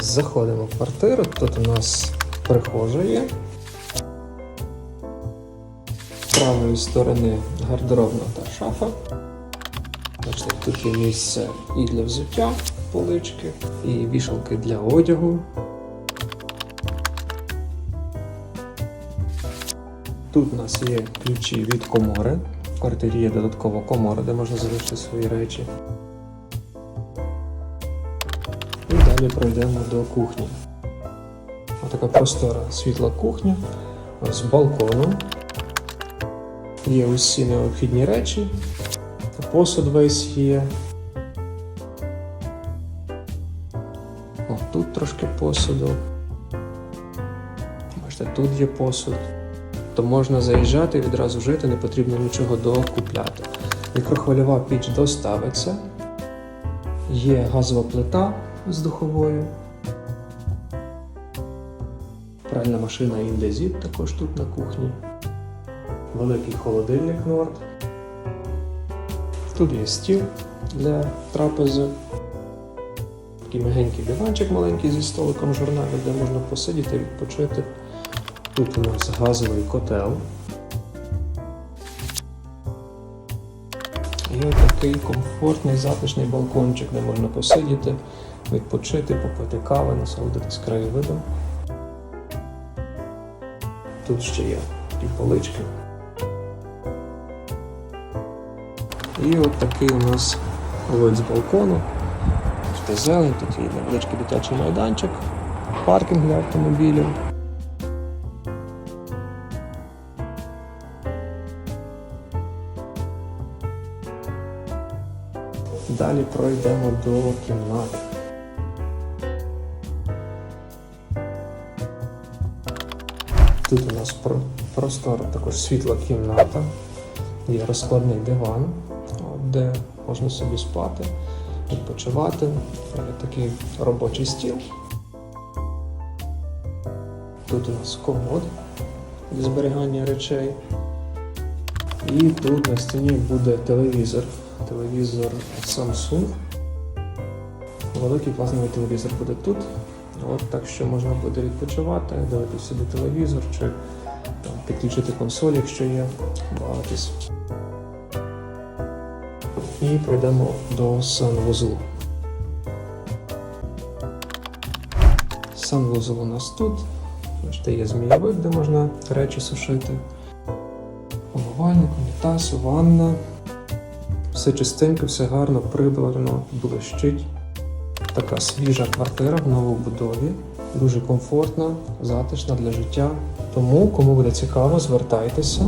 Заходимо в квартиру. Тут у нас прихожа є. З правої сторони гардеробна та шафа. Бачите, тут є місце і для взуття, полички, і вішалки для одягу. Тут у нас є ключі від комори. В квартирі є додаткова комора, де можна залишити свої речі. Далі пройдемо до кухні. Отака простора світла кухня з балконом. Є усі необхідні речі. Посуд весь є. О, тут трошки посуду. Бачите, тут є посуд. То можна заїжджати і відразу жити, не потрібно нічого докупляти. Мікрохвильова піч доставиться. Є газова плита з духовою. Пральна машина індезіт також тут на кухні. Великий холодильник Норд. Тут є стіл для трапези. Такий мягенький диванчик маленький зі столиком журналів, де можна посидіти, відпочити. Тут у нас газовий котел. І ось такий комфортний затишний балкончик, де можна посидіти, відпочити, попити кави, насолодитись краєвидом. Тут ще є такі полички. І от такий у нас вид з балкону. Бачите, зелень, тут є невеличкий дитячий майданчик, паркінг для автомобілів. Далі пройдемо до кімнати. Тут у нас про- простора також світла кімната, є розкладний диван, де можна собі спати, відпочивати. Такий робочий стіл. Тут у нас комод для зберігання речей. І тут на стіні буде телевізор. Телевізор Samsung. Великий плазмовий телевізор буде тут. От так що можна буде відпочивати, дивитися собі телевізор чи там, підключити консоль, якщо є, бавитись. І пройдемо до санвузлу. Санвузол у нас тут. Бачите, є змійовик, де можна речі сушити. Умивальник, унітаз, ванна. Все чистенько, все гарно, прибрано, блищить. Така свіжа квартира в новобудові, дуже комфортна, затишна для життя. Тому, кому буде цікаво, звертайтеся.